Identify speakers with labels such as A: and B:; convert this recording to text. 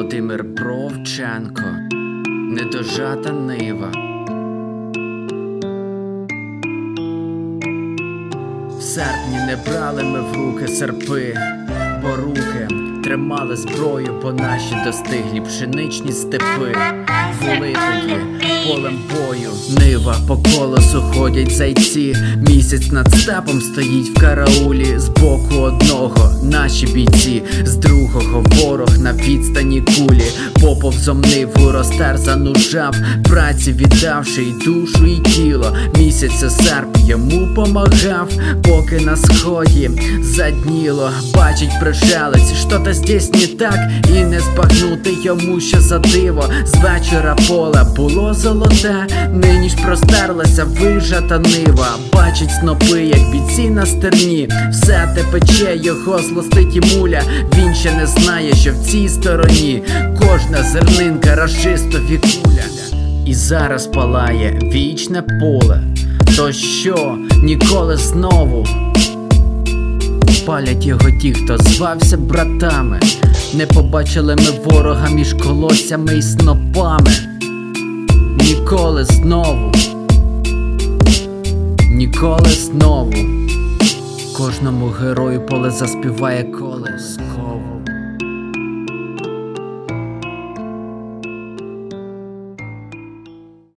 A: Володимир Бровченко, недожата нива. В серпні не брали ми в руки серпи, бо руки тримали зброю, бо наші достиглі пшеничні степи. Були тоді полем бою, нива по колесу ходять зайці. Місяць над степом стоїть в караулі. З боку одного наші бійці, з другого ворог на відстані. Поповзом ниву розтерзану жаб, праці віддавши й душу, і тіло. Місяця серп йому помагав, поки на сході задніло. Бачить пришелець, що то здесь не так, і не збагнути йому, що за диво. З вечора поле було золоте, нині ж простерлася вижата нива. Бачить снопи, як бійці на стерні. Все те пече, його злостить і муля. Він ще не знає, що в цій стороні кожна зернинка рашистові куля. І зараз палає вічне поле. То що ніколи знову палять його ті, хто звався братами. Не побачили ми ворога між колоссями і снопами. Ніколи знову, ніколи знову. Кожному герою поле заспіває колесково.